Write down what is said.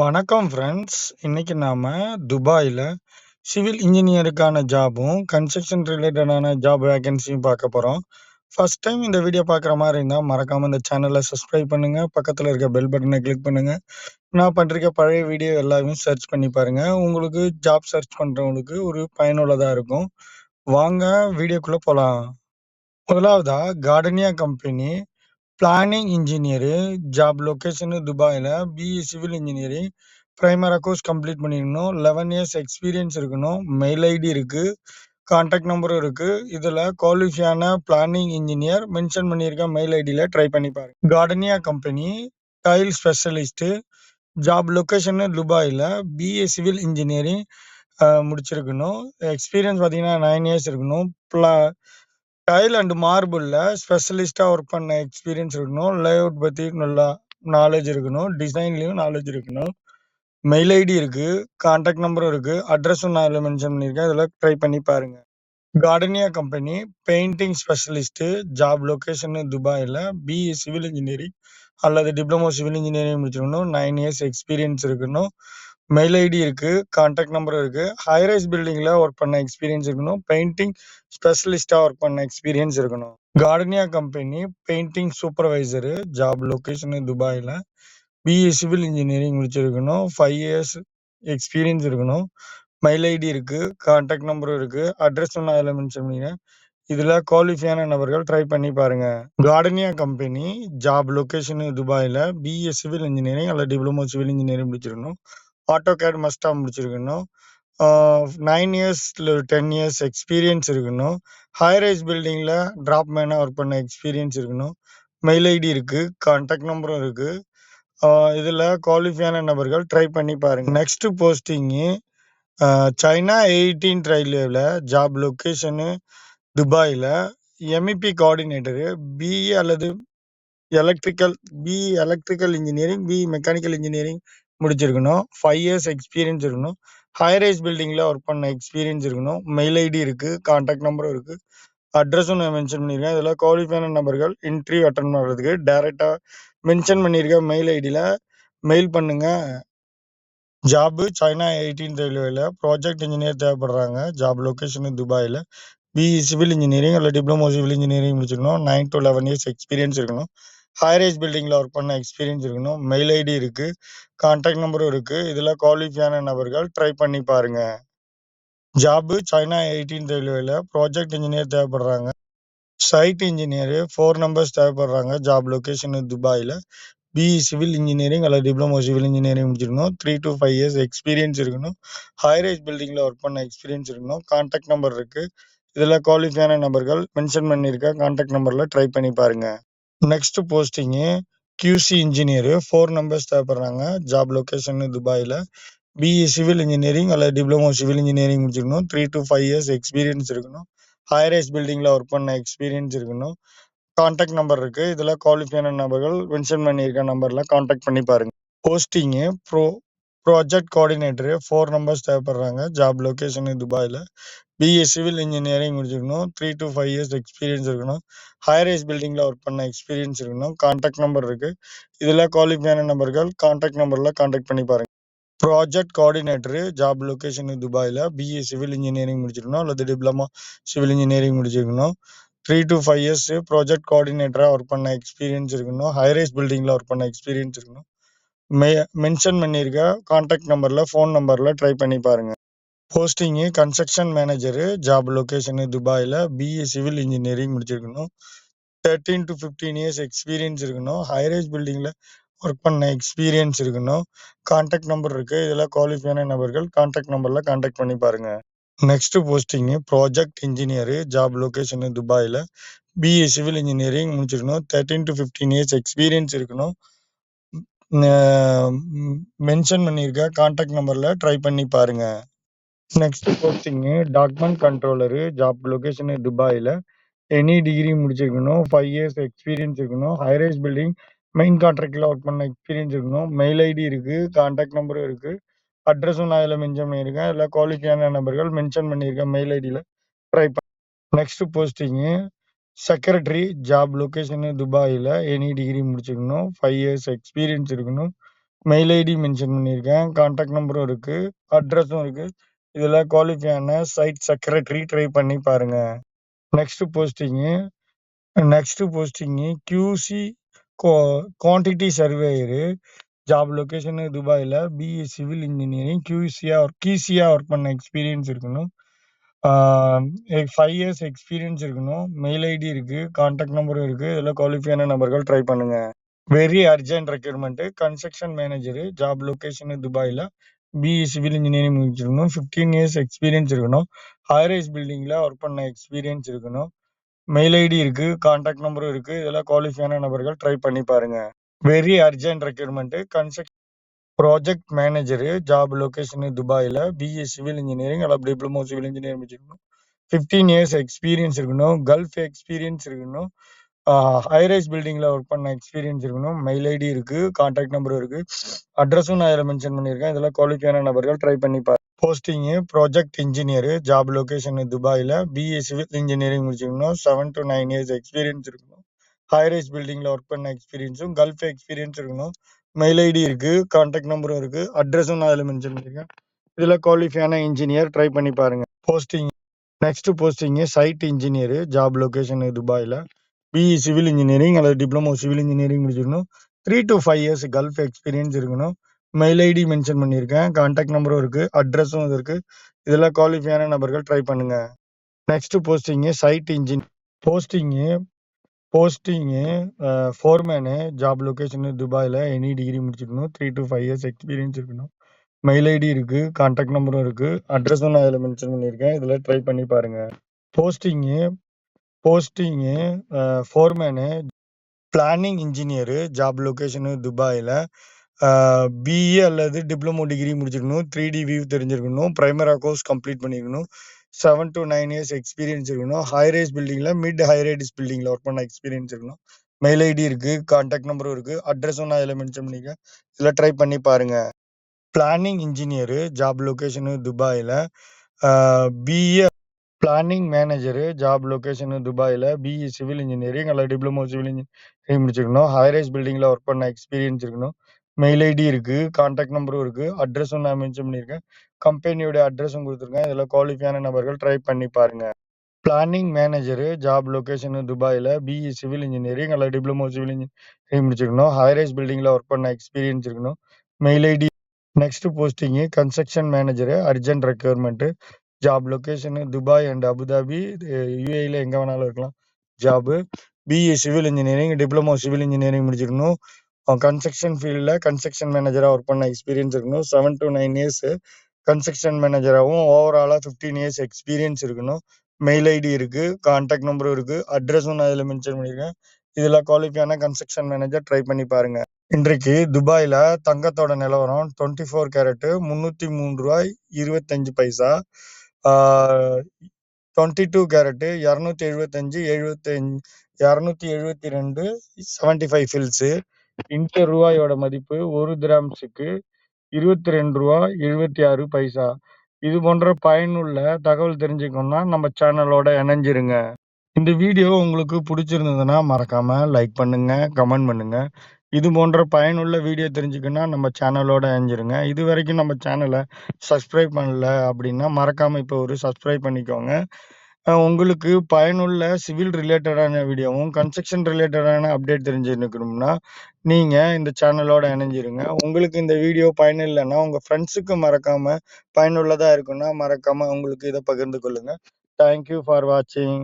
வணக்கம் ஃப்ரெண்ட்ஸ். இன்னைக்கு நாம துபாயில சிவில் இன்ஜினியருக்கான ஜாபும், கன்ஸ்ட்ரக்ஷன் ரிலேட்டடான ஜாப் வேகன்சியும் பார்க்க போறோம். ஃபர்ஸ்ட் டைம் இந்த வீடியோ பார்க்குற மாதிரி இருந்தால் மறக்காமல் இந்த சேனலை சப்ஸ்கிரைப் பண்ணுங்க. பக்கத்துல இருக்க பெல் பட்டனை கிளிக் பண்ணுங்க. நான் பண்ருக்க பழைய வீடியோ எல்லாமே சர்ச் பண்ணி பாருங்க. உங்களுக்கு ஜாப் சர்ச் பண்றவங்களுக்கு ஒரு பயனுள்ளதாக இருக்கும். வாங்க வீடியோக்குள்ள போகலாம் முதலாவதா Gardenia company planning engineer job location துபாயில் BE civil engineering ப்ரைமரா course complete பண்ணிருக்கணும். 11 இயர்ஸ் எக்ஸ்பீரியன்ஸ் இருக்கணும். மெயில் ஐடி இருக்கு. கான்டாக்ட் நம்பரும் இருக்கு. இதுல குவாலிஃபியான பிளானிங் இன்ஜினியர் மென்ஷன் பண்ணியிருக்க மெயில் ஐடியில ட்ரை பண்ணி பாருங்க Gardenia company tile specialist job location துபாயில் பிஏ சிவில் இன்ஜினியரிங் முடிச்சிருக்கணும். எக்ஸ்பீரியன்ஸ் பார்த்தீங்கன்னா நைன் இயர்ஸ் இருக்கணும். பிளா டைல் அண்ட் மார்பிளில் ஸ்பெஷலிஸ்ட்டாக ஒர்க் பண்ண எக்ஸ்பீரியன்ஸ் இருக்கணும். லேஅவுட் பற்றி நல்லா நாலேஜ் இருக்கணும். டிசைன்லேயும் நாலேஜ் இருக்கணும். மெயில் ஐடி இருக்குது கான்டாக்ட் நம்பரும் இருக்குது அட்ரஸும் நான் இதில் மென்ஷன் பண்ணியிருக்கேன். இதில் ட்ரை பண்ணி பாருங்கள் Gardenia company painting specialist job location துபாயில். பிஇ சிவில் இன்ஜினியரிங் அல்லது டிப்ளமோ சிவில் இன்ஜினியரிங் முடிச்சிருக்கணும். நைன் இயர்ஸ் எக்ஸ்பீரியன்ஸ் இருக்கணும். மெயில் ஐடி இருக்குது கான்டாக்ட் நம்பரும் இருக்கு. ஹைரைஸ் பில்டிங்கில் ஒர்க் பண்ண எக்ஸ்பீரியன்ஸ் இருக்கணும். பெயிண்டிங் ஸ்பெஷலிஸ்ட்டாக ஒர்க் பண்ண எக்ஸ்பீரியன்ஸ் இருக்கணும். Gardenia company painting supervisor job location துபாயில். பிஇ சிவில் இன்ஜினியரிங் முடிச்சிருக்கணும். ஃபைவ் இயர்ஸ் எக்ஸ்பீரியன்ஸ் இருக்கணும். மெயில் ஐடி இருக்கு கான்டாக்ட் நம்பரும் இருக்கு. அட்ரஸ் நான் அதில் மென்ஷன் பண்ணிக்கிறேன் இதில் குவாலிஃபையான நபர்கள் ட்ரை பண்ணி பாருங்க. கார்டனியா கம்பெனி ஜாப் லொக்கேஷனு துபாயில். பிஏ சிவில் இன்ஜினியரிங் அல்லது டிப்ளமோ சிவில் இன்ஜினியரிங் முடிச்சிருக்கணும். ஆட்டோ கேட் மஸ்டாக முடிச்சிருக்கணும். நைன் இயர்ஸில் டென் இயர்ஸ் எக்ஸ்பீரியன்ஸ் இருக்கணும். ஹைரைஸ் பில்டிங்கில் ட்ராப் மேனாக ஒர்க் பண்ண எக்ஸ்பீரியன்ஸ் இருக்கணும். மெயில் ஐடி இருக்குது கான்டாக்ட் நம்பரும் இருக்குது இதில் குவாலிஃபையான நபர்கள் ட்ரை பண்ணி பாருங்கள் நெக்ஸ்ட்டு போஸ்டிங்கு சைனா எயிட்டீன் ரயில்வேவில் ஜாப் லொக்கேஷனு துபாயில். எம்இபி கோஆர்டினேட்டரு பிஇ அல்லது electrical BE electrical engineering BE mechanical engineering முடிச்சிருக்கணும் ஃபைவ் இயர்ஸ் எக்ஸ்பீரியன்ஸ் இருக்கணும். ஹைரைஸ் பில்டிங்கில் ஒர்க் பண்ண எக்ஸ்பீரியன்ஸ் இருக்கணும். மெயில் ஐடி இருக்குது கான்டாக்ட் நம்பரும் இருக்குது அட்ரஸும் நான் மென்ஷன் பண்ணியிருக்கேன். இதில் குவாலிஃபையான நபர்கள் இன்டர்வியூ அட்டன் பண்ணுறதுக்கு டேரெக்டாக மென்ஷன் பண்ணியிருக்க மெயில் ஐடியில் மெயில் பண்ணுங்க. ஜாபு சைனா எயிட்டீன் ரயில்வேல ப்ராஜெக்ட் இன்ஜினியர் தேவைப்படுறாங்க. ஜாப் லொக்கேஷன் துபாயில். பிஇ சிவில் இன்ஜினியரிங் இல்லை டிப்ளமோ சிவில் இன்ஜினியரிங் முடிச்சிருக்கணும். Nine to eleven years experience இருக்கணும். ஹைரேஜ் பில்டிங்கில் ஒர்க் பண்ண எக்ஸ்பீரியன்ஸ் இருக்கணும். மெயில் ஐடி இருக்கு. கான்டாக்ட் நம்பரும் இருக்கு. இதில் குவாலிஃபையான நபர்கள் ட்ரை பண்ணி பாருங்க. ஜாபு சைனா எயிட்டீன் ரயில்வேல ப்ராஜெக்ட் இன்ஜினியர் தேவைப்படுறாங்க. சைட் இன்ஜினியரு ஃபோர் நம்பர்ஸ் தேவைப்படுறாங்க. ஜாப் லொக்கேஷன் துபாயில். பிஇ சிவில் இன்ஜினியரிங் அல்லது டிப்ளமோ சிவில் இன்ஜினியரிங் முடிச்சிருக்கணும். Three to five years experience இருக்கணும். ஹைரேஜ் பில்டிங்கில் ஒர்க் பண்ண எக்ஸ்பீரியன்ஸ் இருக்கணும். கான்டாக்ட் நம்பர் இருக்கு. இதில் குவாலிஃபையான நபர்கள் மென்ஷன் பண்ணியிருக்க கான்டாக்ட் நம்பரில் ட்ரை பண்ணி பாருங்க. Next posting QC engineer four numbers தேவைப்படுறாங்க job location துபாயில். பிஇ சிவில் இன்ஜினியரிங் அல்லது டிப்ளமோ சிவில் இன்ஜினியரிங் முடிச்சிருக்கணும். Three to five years experience இருக்கணும். ஹைரைஸ் பில்டிங்கில் ஒர்க் பண்ண எக்ஸ்பீரியன்ஸ் இருக்கணும். காண்டாக்ட் நம்பர் இருக்கு. இதில் குவாலிஃபையான நபர்கள் மென்ஷன் பண்ணியிருக்க நம்பரில் காண்டாக்ட் பண்ணி பாருங்க. Posting pro project coordinator four numbers தேவைப்படுறாங்க. Job location துபாயில். பிஏ சிவில் இன்ஜினியரிங் முடிச்சிருக்கணும். Three to five years experience இருக்கணும். ஹைரைஸ் பில்டிங்கில் ஒர்க் பண்ண எக்ஸ்பீரியன்ஸ் இருக்கணும். கான்டாக்ட் நம்பர் இருக்குது இதில் குவாலிஃபையான நம்பர்கள் கான்டாக்ட் நம்பரில் கான்டாக்ட் பண்ணி பாருங்கள் ப்ராஜெக்ட் கோஆர்டினேட்டரு ஜாப் லொக்கேஷன் துபாயில். பிஏ சிவில் இன்ஜினியரிங் முடிச்சிருக்கணும். அல்லது டிப்ளமா சிவில் இன்ஜினியரிங் முடிச்சிருக்கணும். Three to five years project கோஆர்டினேட்டராக work பண்ண எக்ஸ்பீரியன்ஸ் இருக்கணும். ஹைரைஸ் பில்டிங்கில் ஒர்க் பண்ண எக்ஸ்பீரியன்ஸ் இருக்கணும். மெ மென்ஷன் பண்ணியிருக்க? கான்டாக்ட் நம்பரில் ஃபோன் நம்பரில் ட்ரை பண்ணி பாருங்க. Posting construction manager job location துபாயில் பிஇ சிவில் இன்ஜினியரிங் முடிச்சிருக்கணும். Thirteen to fifteen years experience இருக்கணும். ஹைரேஜ் பில்டிங்கில் ஒர்க் பண்ண எக்ஸ்பீரியன்ஸ் இருக்கணும். கான்டாக்ட் நம்பர் இருக்கு. இதில் குவாலிஃபையான நபர்கள் கான்டாக்ட் நம்பரில் கான்டாக்ட் பண்ணி பாருங்க. Next posting project engineer job location துபாயில் பிஏ சிவில் இன்ஜினியரிங் முடிச்சிருக்கணும். Thirteen to fifteen years experience இருக்கணும். மென்ஷன் பண்ணியிருக்க கான்டாக்ட் நம்பரில் ட்ரை பண்ணி பாருங்க. Next posting document controller job location துபாயில் எனி டிகிரி முடிச்சிருக்கணும் ஃபைவ் இயர்ஸ் எக்ஸ்பீரியன்ஸ் இருக்கணும் ஹைரேஸ் பில்டிங் மெயின் கான்ட்ராக்டில் ஒர்க் பண்ண எக்ஸ்பீரியன்ஸ் இருக்கணும் மெயில் ஐடி இருக்கு கான்டாக்ட் நம்பரும் இருக்கு அட்ரஸும் நான் இதில் மென்ஷன் பண்ணியிருக்கேன் இல்லை குவாலிட்டியான நபர்கள் மென்ஷன் பண்ணியிருக்கேன் மெயில் ஐடியில் ட்ரை பண்ண next posting secretary job location துபாயில் எனி டிகிரி முடிச்சிருக்கணும் ஃபைவ் இயர்ஸ் எக்ஸ்பீரியன்ஸ் இருக்கணும் மெயில் ஐடி மென்ஷன் பண்ணியிருக்கேன். கான்டாக்ட் நம்பரும் இருக்கு. அட்ரஸும் இருக்கு. இதுல குவாலிஃபையான சைட் செக்ரட்டரி ட்ரை பண்ணி பாருங்க. Next posting next posting QC குவா குவான்டிட்டி சர்வேயரு. ஜாப் லொக்கேஷனு துபாயில் பிஇ சிவில் இன்ஜினியரிங் கியூசியா கியூசியா ஒர்க் பண்ண எக்ஸ்பீரியன்ஸ் இருக்கணும். ஃபைவ் இயர்ஸ் எக்ஸ்பீரியன்ஸ் இருக்கணும். மெயில் ஐடி இருக்கு. கான்டாக்ட் நம்பரும் இருக்கு. இதில் குவாலிஃபியான நபர்கள் ட்ரை பண்ணுங்க. Very urgent requirement construction manager job location துபாயில் பிஇ சிவில் இன்ஜினியரிங் முடிச்சிருக்கணும். 15 இயர்ஸ் எக்ஸ்பீரியன்ஸ் இருக்கணும். ஹை ரைஸ் பில்டிங்கில் ஒர்க் பண்ண எக்ஸ்பீரியன்ஸ் இருக்கணும். மெயில் ஐடி இருக்கு. கான்டாக்ட் நம்பரும் இருக்கு. இதெல்லாம் குவாலிஃபையான நபர்கள் ட்ரை பண்ணி பாருங்க. Very urgent requirement construction project manager job location துபாயில் பிஏ சிவில் இன்ஜினியரிங் அல்லது டிப்ளமோ சிவில் இன்ஜினியரிங் முடிச்சிருக்கணும். 15 இயர்ஸ் எக்ஸ்பீரியன்ஸ் இருக்கணும். கல்ஃப் எக்ஸ்பீரியன்ஸ் இருக்கணும். ஹைரைஸ் ஹை ஒர்க் பண்ண எக்ஸ்பீரியன்ஸ் இருக்கணும். மெயில் ஐடி இருக்கு. கான்டாக்ட் நம்பரும் இருக்கு. அட்ரஸும் நான் இதில் மென்ஷன் பண்ணியிருக்கேன். இதெல்லாம் குவாலிஃபையான நபர்கள் ட்ரை பண்ணி பாருங்க. Posting project engineer job location துபாயில் பிஏ சிவில் இன்ஜினியரிங் முடிச்சிருக்கணும். Seven to nine years experience இருக்கணும். ஹைரைஸ் பில்டிங்கில் ஒர்க் பண்ண எக்ஸ்பீரியன்ஸும் கல்ஃப் எக்ஸ்பீரியன்ஸ் இருக்கணும். மெயில் ஐடி இருக்குது கான்டாக்ட் நம்பரும் இருக்குது அட்ரஸும் நான் அதில் மென்ஷன் பண்ணியிருக்கேன். இதில் குவாலிஃபையான இன்ஜினியர் ட்ரை பண்ணி பாருங்கள் posting next posting site engineer job location துபாயில் பிஇ சிவில் இன்ஜினியரிங் அல்லது டிப்ளமோ சிவில் இன்ஜினியரிங் முடிச்சிருக்கணும். Three to five years gulf experience இருக்கணும். மெயில் ஐடி மென்ஷன் பண்ணியிருக்கேன். கான்டாக்ட் நம்பரும் இருக்குது அட்ரஸும் இருக்குது இதில் குவாலிஃபையான நபர்கள் ட்ரை பண்ணுங்கள் next posting site engine posting posting foreman job location துபாயில் எனி டிகிரி முடிச்சிருக்கணும். த்ரீ டூ 5 இயர்ஸ் எக்ஸ்பீரியன்ஸ் இருக்கணும். மெயில் ஐடி இருக்குது கான்டாக்ட் நம்பரும் இருக்குது அட்ரஸும் நான் இதில் மென்ஷன் பண்ணியிருக்கேன். இதில் ட்ரை பண்ணி பாருங்கள் posting posting foreman planning engineer job location துபாயில் பிஏ பிஇ அல்லது டிப்ளமோ டிகிரி முடிச்சிருக்கணும். த்ரீ டி வியூ தெரிஞ்சிருக்கணும். ப்ரைமரா கோர்ஸ் கம்ப்ளீட் பண்ணியிருக்கணும். Seven to nine years experience இருக்கணும். ஹை ரேஸ் பில்டிங்கில் மிட் ஹை ரேடிஸ் பில்டிங்கில் ஒர்க் பண்ண எக்ஸ்பீரியன்ஸ் இருக்கணும். மெயில் ஐடி இருக்கு. கான்டாக்ட் நம்பரும் இருக்கு. அட்ரஸும் நான் இதில் மென்ஷன் பண்ணிக்க இதில் ட்ரை பண்ணி பாருங்க. பிளானிங் இன்ஜினியரு ஜாப் லொக்கேஷனு துபாயில் BA planning manager job location துபாயில் பிஇ சிவில் இன்ஜினியரிங் அல்லது டிப்ளமோ சிவில் இன்ஜினியரிங் முடிச்சிருக்கணும். ஹை ரேஸ் பில்டிங்கில் ஒர்க் பண்ண எக்ஸ்பீரியன்ஸ் இருக்கணும். மெயில் ஐடி இருக்கு. கான்டாக்ட் நம்பரும் இருக்கு. அட்ரஸும் நான் மென்ஷன் பண்ணியிருக்கேன். கம்பெனியோட அட்ரஸும் குடுத்துருக்கேன். இதுல குவாலிஃபையான நபர்கள் ட்ரை பண்ணி பாருங்க. பிளானிங் மேனேஜரு ஜாப் லொகேஷனு துபாயில. பிஇ சிவில் இன்ஜினியரிங் அல்லது டிப்ளமோ சிவில் இன்ஜினியரிங் முடிச்சிருக்கணும். ஹை ரைஸ் பில்டிங்ல ஒர்க் பண்ண எக்ஸ்பீரியன்ஸ் இருக்கணும். Mail ID next posting construction manager urgent requirement job location Dubai and Abu Dhabi. யூஏயில் எங்கே வேணாலும் இருக்கலாம். Job BE civil engineering, diploma civil engineering முடிச்சிருக்கணும். Construction ஃபீல்டில் கன்ஸ்ட்ரக்ஷன் மேனேஜராக ஒர்க் பண்ண எக்ஸ்பீரியன்ஸ் இருக்கணும். செவன் டூ 9 இயர்ஸ் கன்ஸ்ட்ரக்ஷன் மேனேஜராகவும் ஓவராலாக ஃபிஃப்டீன் இயர்ஸ் எக்ஸ்பீரியன்ஸ் இருக்கணும். மெயில் ஐடி இருக்குது கான்டாக்ட் நம்பரும் இருக்குது அட்ரஸும் நான் இதில் மென்ஷன் பண்ணியிருக்கேன். இதில் குவாலிஃபியான கன்ஸ்ட்ரக்ஷன் மேனேஜர் ட்ரை பண்ணி பாருங்கள் இன்றைக்கு துபாயில் தங்கத்தோட நிலவரம் 24 கேரட் ரூ. 303.25 பைசா. டுவெண்ட்டி டூ கேரட்டு இரநூத்தி எழுபத்தஞ்சு எழுபத்தஞ்சு இரநூத்தி எழுபத்தி ரெண்டு செவன்ட்டி ஃபைவ் ஃபில்ஸு இன்டர் ரூபாயோட மதிப்பு 1 திராம்ஸுக்கு ரூ. 22.76 பைசா. இது போன்ற பயனுள்ள தகவல் தெரிஞ்சுக்கணும்னா நம்ம சேனலோட இணைஞ்சிருங்க. இந்த வீடியோ உங்களுக்கு பிடிச்சிருந்ததுன்னா மறக்காம லைக் பண்ணுங்க, கமெண்ட் பண்ணுங்க. இது போன்ற பயனுள்ள வீடியோ தெரிஞ்சுக்கணும்னா நம்ம சேனலோட இணைஞ்சிருங்க. இதுவரைக்கும் நம்ம சேனலை சப்ஸ்கிரைப் பண்ணல அப்படின்னா மறக்காம இப்போ ஒரு சப்ஸ்கிரைப் பண்ணிக்கோங்க. உங்களுக்கு பயனுள்ள சிவில் ரிலேட்டடான வீடியோவும், கன்ஸ்ட்ரக்ஷன் ரிலேட்டடான அப்டேட் தெரிஞ்சுக்கணும்னா நீங்க இந்த சேனலோட இணைஞ்சிருங்க. உங்களுக்கு இந்த வீடியோ பயனில்லைன்னா உங்க ஃப்ரெண்ட்ஸுக்கு மறக்காம பயனுள்ளதா இருக்குன்னா மறக்காம உங்களுக்கு இதை பகிர்ந்து கொள்ளுங்க. தேங்க் யூ ஃபார் வாட்சிங்.